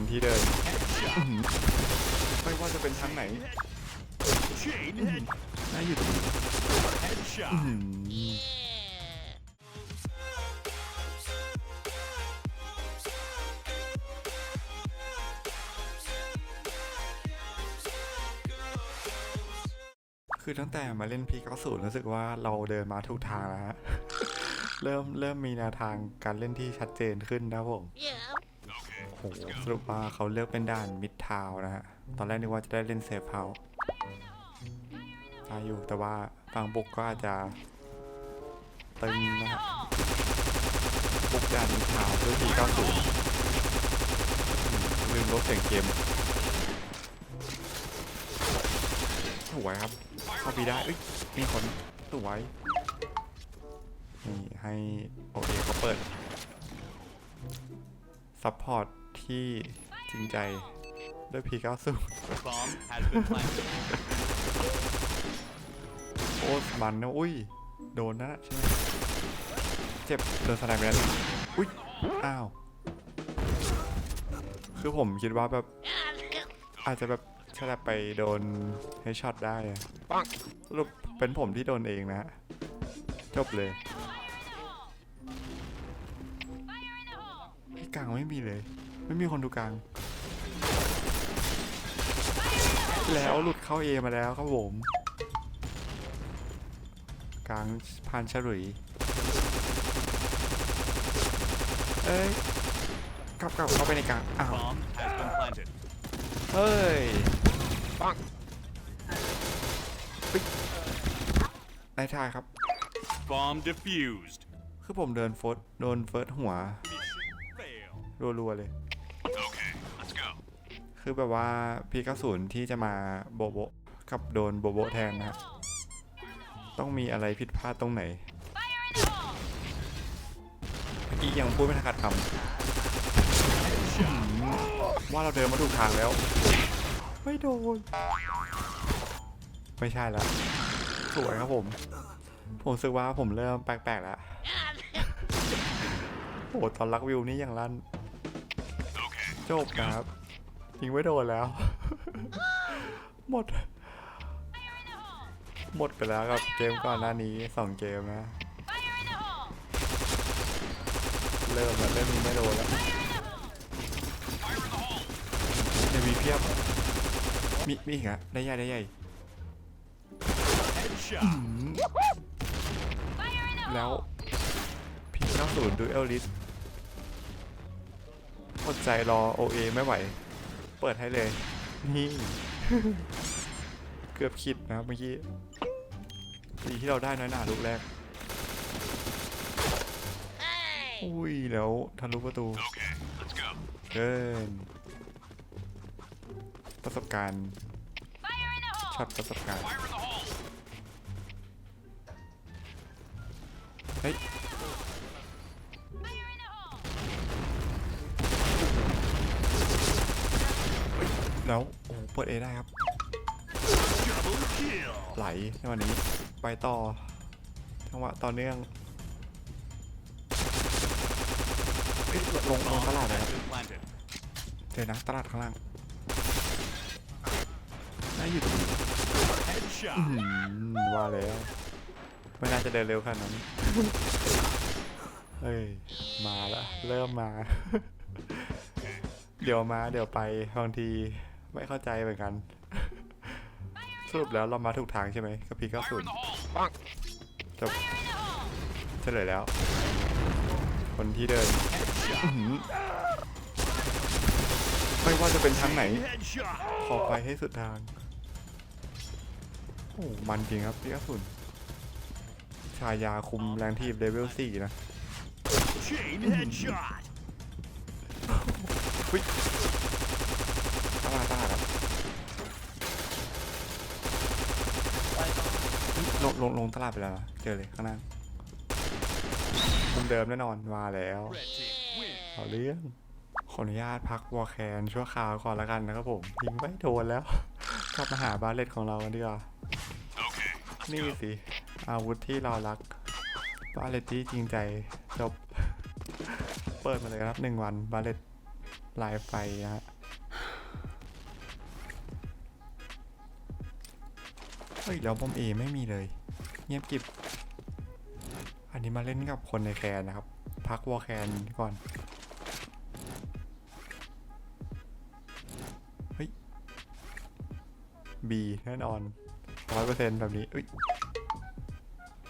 คนที่เดินไม่ว่าจะเป็นทางไหนน่าอยู่ตรงนี้คือตั้งแต่มาเล่นพีก็สูรู้สึกว่าเราเดินมาถูกทางแล้วฮะ เริ่มเริ่มมีแนวทางการเล่นที่ชัดเจนขึ้นนะผม Yeah. โหสรุปว่าเขาเลือกเป็นด่านมิดทาวนะฮะ ตอนแรกนึกว่าจะได้เล่นเซฟเฮาส์ตายอยู่แต่ว่าฝั่งบุกก็อาจจะตึงนะฮะบุกด่านมิดทาวด้วยที90ลืมลดเสียงเกมสวยครับเข้าปีได้เอ้ยมีคนสวยนี่ให้โอเคเขาเปิดซัพพอร์ต ที่จริงใจด้วย P90 Bomb has been planted. โอ้มันนะอุ้ย โดนนะใช่ไหมเจ็บโดนสไนไปแล้วหนึ่งอุ้ย อ้าว คือผมคิดว่าแบบ อาจจะแบบฉลับไปโดนให้ช็อตได้อะสรุปเป็นผมที่โดนเองนะฮะจบเลยที่กลางไม่มีเลย ไม่มีคนดูกลาง แล้วหลุดเข้าเอมาแล้วครับผม กลางพานฉลุย เอ้ยกลับกลับเข้าไปในกลาง อ้าว Bomb has been planted. เฮ้ย ปังปิ๊กได้ทายครับ Bomb defused. คือผมเดินโฟดโดนเฟิร์สหัว Mission fail. รัวๆเลย Okay, let's go. คือแบบว่าพีกศูนย์ที่จะมาโบโบกับโดนโบโบแทนนะฮะต้องมีอะไรผิดพลาดตรงไหนเมื่อกี้ยังพูดไม่ทันขาดคำว่าเราเดินมาถูกทางแล้ว ไม่โดน ไม่ใช่แล้ว สวยครับผม ผมรู้สึกว่าผมเริ่มแปลกๆแล้วโอ้โหตอนรักวิวนี่ยังลั่นจบนะครับ ยิงไม่โดนแล้ว หมด หมดไปแล้วกับเกมก่อนหน้านี้สองเกมนะ เริ่มแล้วเริ่มยิงไม่โดนแล้วยังมีเพียบ มีมีอีกอะได้ใหญ่ได้ใหญ่แล้วพีเก้าศูนย์ดูเอลลิสอดใจรอโอเอไม่ไหว เปิดให้เลย นี่ เกือบคิดนะเมื่อกี้ดีที่เราได้น้อยหนาลูกแรก อุ้ยแล้วทะลุประตูเกินประสบการณ์ช็อตประสบการณ์เฮ้ย แล้วโอ้เปิดเอได้ครับ ไหลในวันนี้ไปต่อจังหวะต่อเนื่องเอ้ยลงลงตลาดเลยเจอนะ ตลาดข้างล่างน่าอยู่ตรงนี้ว่าแล้วไม่น่าจะเดินเร็วขนาดนั้นเอ้ย มาละ เริ่มมา เดี๋ยวมา เดี๋ยวไป บางที ไม่เข้าใจเหมือนกัน สรุปแล้วเรามาถูกทางใช่ไหมกับพีเก้าศูนย์จบเฉลยแล้ว คนที่เดิน Headshot. อื้อหือไม่ว่าจะเป็นทางไหน Headshot. ขอไปให้สุดทาง โอ้ มันจริงครับพี่กระสุนชายาคุมแรงทีบเลเวลสี่นะ Chain headshot. วิตลาดตลาดครับ ลงลงลงตลาดไปแล้วนะเจอเลยข้างหน้ามุมเดิมแน่นอนมาแล้ว Red team win. เอาเรื่องขออนุญาตพักวอลแคนชั่วคราวก่อนละกันนะครับผมยิงไม่โดนแล้วกลับมาหาบาเลตของเรากันดีกว่า Okay, นี่สิอาวุธที่เรารักบาเลตที่จริงใจจบ เปิดมาเลยครับหนึ่งวันบาเลตลายไฟนะฮะ ฮ้ยแล้วบอมเอไม่มีเลย เงียบกิบ อันนี้มาเล่นกับคนในแคนนะครับ พักวอลแคนก่อน เฮ้ย B แน่นอนร้อยเปอร์เซ็นต์แบบนี้เอ้ย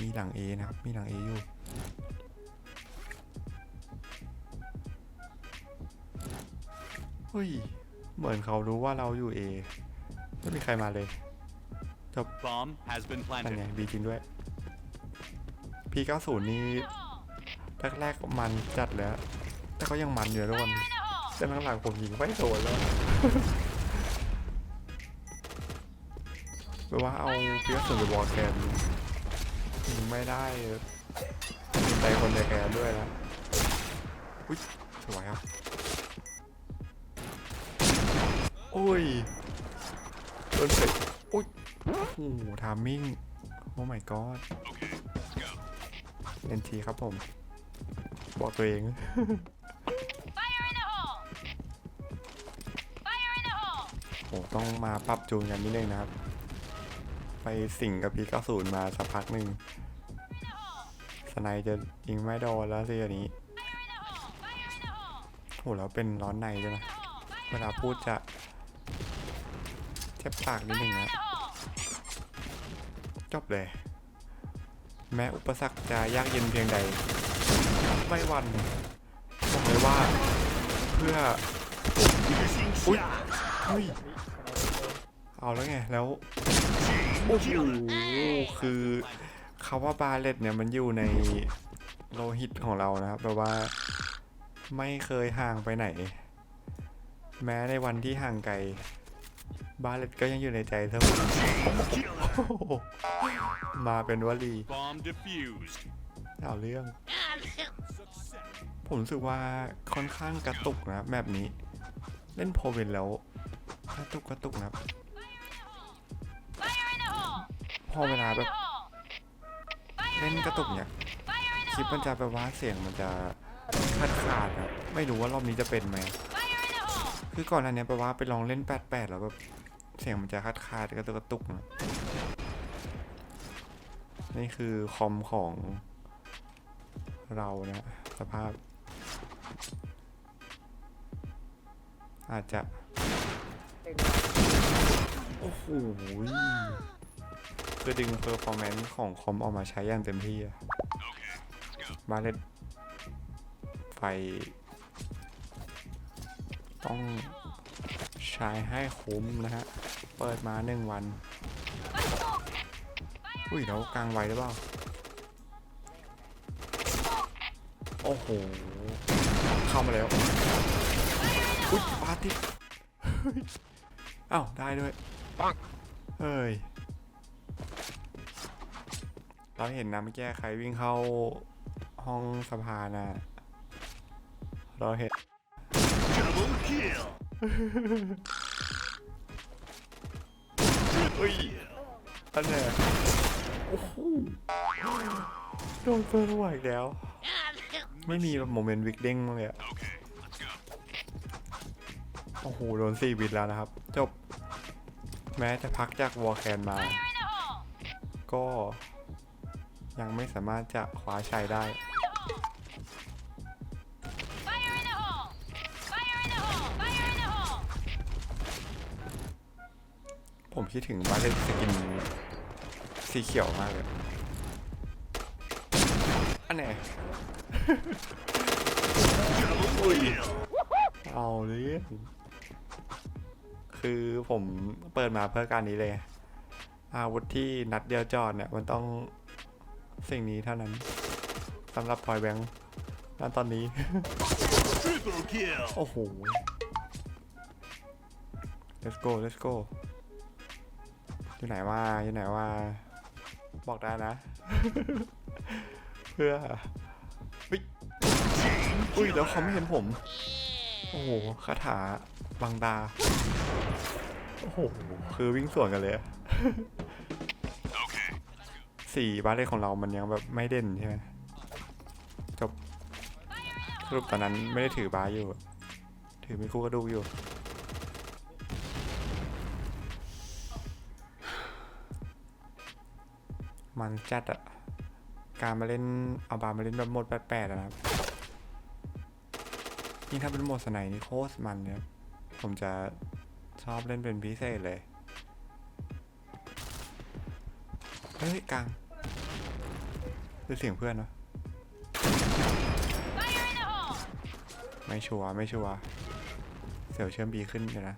มีหลัง A นะครับ มีหลัง A อยู่เฮ้ย เหมือนเขารู้ว่าเราอยู่ A ไม่มีใครมาเลย Bomb has been นั่น planted. ไง B จริงด้วย P90 นี่แรกๆมันจัดแล้ว แต่ก็ยังมันอยู่นะทุกคนแต่หลังๆผมยิงไม่โดนแล้วแปลว่าเอา P90 ไปวอลแกนยิงไม่ได้มีใจคนในแกนด้วยนะอุ้ยสวยครับโอ้ยโดนเสร็จอุ้ย โอ้โหทามมิ่ง โอ้ my god เอ็นทีครับผม บอกตัวเอง Fire in the hole! Fire in the hole! โอ้ต้องมาปรับจูนกันนิดนึงนะครับ ไปสิ่งกับพี90มาสักพักหนึ่งสไนจะยิงไม่โดนแล้วสิอันนี้ Fire in the hole! โหแล้วเป็นร้อนในด้วยนะ เวลาพูดจะเจ็บปากนิดนึงนะ จบเลย แม้อุปสรรคจะยากเย็นเพียงใดไม่วันบอกเลยว่าเพื่อ Piercing Ui. shot. เฮ้ยเอาแล้วไงแล้วโอ้โหคือคาว่าบาเลตเนี่ยมันอยู่ในโลหิตของเรานะครับแปลว่าไม่เคยห่างไปไหน แม้ในวันที่ห่างไกล บาเลตก็ยังอยู่ในใจเสมอ มาเป็นวลี Bomb defused. เอาเรื่อง Success. ผมรู้สึกว่าค่อนข้างกระตุกนะครับแบบนี้ เล่นโพเวนแล้วกระตุกกระตุกนะครับ Fire in the hole! พอเวลา In แบ the บ hole! เล่นกระตุกเนี่ย Fire in คลิป the มัน hole! จะแบบว่าเสียงมันจะขาดขาดๆครับไม่รู้ว่ารอบนี้จะเป็นไหม Fire in the hole! คือก่อนอันเนี้ยแปลว่าไปลองเล่น 88 แล้วแบบเสียงมันจะขาดขาดๆกระตุกกระตุกนะ นี่คือคอมของเรานะสภาพ อาจจะ โอ้โหคือดึงเพอร์ฟอร์แมนซ์ของคอมออกมาใช้อย่างเต็มที่อะบาเลตไฟ ต้องใช้ให้คุ้มนะฮะ เปิดมาหนึ่งวัน อุ้ยแล้วกลางไวหรือเปล่า โอ้โห เข้ามาแล้ว อุ้ยปาติอ้าวได้ด้วย ปังเฮ้ย เราเห็นนะเมื่อกี้ใครวิ่งเข้าห้องสภานะเราเห็น Double kill. อุ้ยอันเนี้ย โอ้โหโดนเฟิร์นไหวอีกแล้ว ไม่มีโมเมนต์วิกเด้งเลยอะโอ้โห โดนสี่บิตแล้วนะครับ จบ แม้จะพักจากวอลแคนมา ก็ยังไม่สามารถจะคว้าชัยได้ผมคิดถึงบ้านเล่นสกิน สีเขียวมากเลยอันไหน Double kill. เอาเรื่องคือผมเปิดมาเพื่อการนี้เลย อาวุธที่นัดเดียวจอดเนี่ย มันต้องสิ่งนี้เท่านั้นสำหรับพอยแบงค์ณตอนนี้ Triple kill. โอ้โห let's go let's go อยู่ไหนว่าอยู่ไหนว่า บอกได้นะ เพื่อเฮ้ยอุ้ยแล้วเขาไม่เห็นผม โอ้โหคาถาบังดา โอ้โห คือวิ่งสวนกันเลยอะสี่บ้านเลขของเรามันยังแบบไม่เด่นใช่ไหมจบสรุปตอนนั้นไม่ได้ถือบาสอยู่ ถือมีคู่กระดูกอยู่ มันจัดอะการมาเล่นเอาบามาเล่นแบบโหมดแปดๆนะครับยิ่งถ้าเป็นโหมดสไนนี่โคตรมันเนี่ยผมจะชอบเล่นเป็นพิเศษเลย เฮ้ยกลางคือเสียงเพื่อนนะไม่ชัวร์ไม่ชัวร์เสียวเชื่อมบีขึ้นกันนะ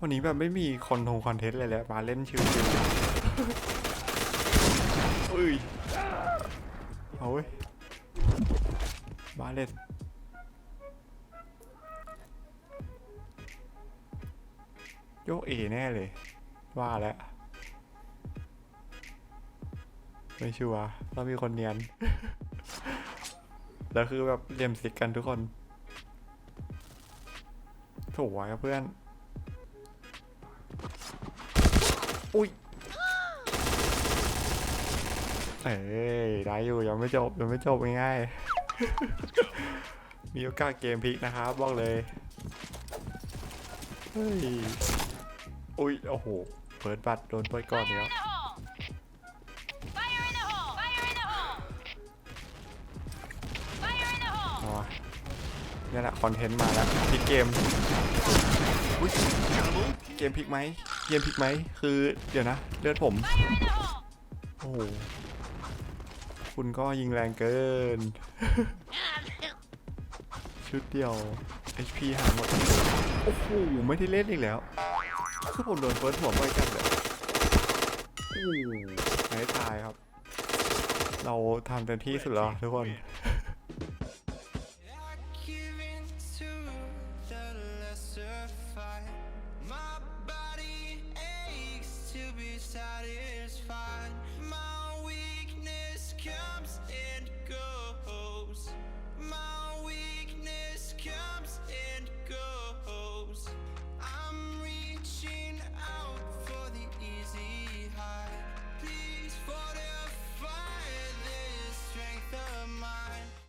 วันนี้แบบไม่มีคนทงคอนเทนต์เลยแหละมาเล่นชิวๆอุ้ยเอาเว้ยบาเลสโยกเอแน่เลย ว่าแล้วไม่ชัวร์ต้องมีคนเนียน แล้วคือแบบเรียมสิกกันทุกคนโถูกไว้ครับเพื่อน อุ้ยเอ้ยได้อยู่ยังไม่จบยังไม่จบง่ายๆมีโอกาสเกมพลิกนะครับบอกเลยเฮ้ยอุ้ยโอ้โหเปิดบัตรโดนเปิดก่อนแล้ว Fire in the hole! Fire in the hole! Fire in the hole! Fire in the hole! เอาวะเนี่แหละคอนเทนต์มาแล้วพลิกเกมเกมพลิกไหม เกมพลิกไหมคือเดี๋ยวนะเลือดผม โอ้โหคุณก็ยิงแรงเกิน ชุดเดียว HP หายหมด โอ้โห ไม่ได้เล่นอีกแล้ว คือผมโดนเฟิร์สหัวบ่อยจังเลยโอ้โหไม่ตายครับ เราทำเต็มที่สุดแล้วทุกคน tired of